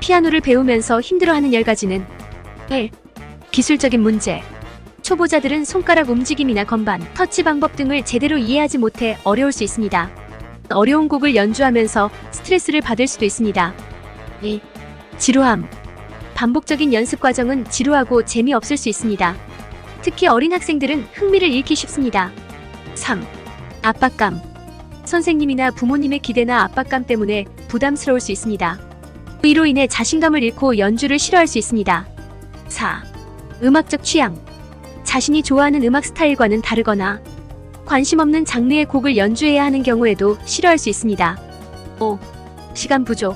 피아노를 배우면서 힘들어하는 10가지는 1. 기술적인 문제. 초보자들은 손가락 움직임이나 건반, 터치 방법 등을 제대로 이해하지 못해 어려울 수 있습니다. 어려운 곡을 연주하면서 스트레스를 받을 수도 있습니다. 2. 지루함. 반복적인 연습 과정은 지루하고 재미없을 수 있습니다. 특히 어린 학생들은 흥미를 잃기 쉽습니다. 3. 압박감. 선생님이나 부모님의 기대나 압박감 때문에 부담스러울 수 있습니다. 이로 인해 자신감을 잃고 연주를 싫어할 수 있습니다. 4. 음악적 취향. 자신이 좋아하는 음악 스타일과는 다르거나 관심 없는 장르의 곡을 연주해야 하는 경우에도 싫어할 수 있습니다. 5. 시간 부족.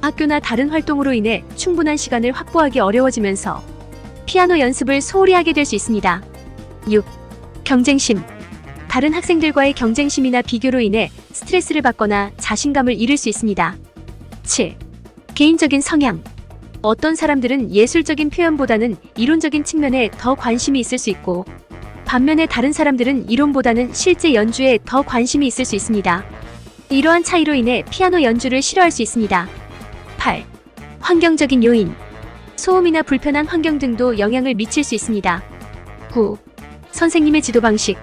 학교나 다른 활동으로 인해 충분한 시간을 확보하기 어려워지면서 피아노 연습을 소홀히 하게 될 수 있습니다. 6. 경쟁심. 다른 학생들과의 경쟁심이나 비교로 인해 스트레스를 받거나 자신감을 잃을 수 있습니다. 7. 개인적인 성향. 어떤 사람들은 예술적인 표현보다는 이론적인 측면에 더 관심이 있을 수 있고, 반면에 다른 사람들은 이론보다는 실제 연주에 더 관심이 있을 수 있습니다. 이러한 차이로 인해 피아노 연주를 싫어할 수 있습니다. 8. 환경적인 요인. 소음이나 불편한 환경 등도 영향을 미칠 수 있습니다. 9. 선생님의 지도 방식.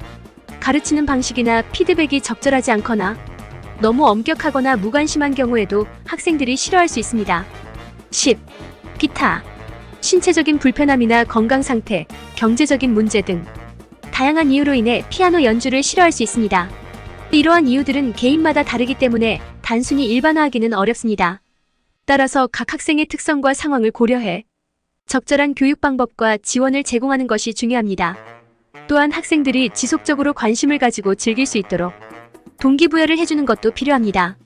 가르치는 방식이나 피드백이 적절하지 않거나 너무 엄격하거나 무관심한 경우에도 학생들이 싫어할 수 있습니다. 10. 기타. 신체적인 불편함이나 건강 상태, 경제적인 문제 등 다양한 이유로 인해 피아노 연주를 싫어할 수 있습니다. 이러한 이유들은 개인마다 다르기 때문에 단순히 일반화하기는 어렵습니다. 따라서 각 학생의 특성과 상황을 고려해 적절한 교육 방법과 지원을 제공하는 것이 중요합니다. 또한 학생들이 지속적으로 관심을 가지고 즐길 수 있도록 동기부여를 해주는 것도 필요합니다.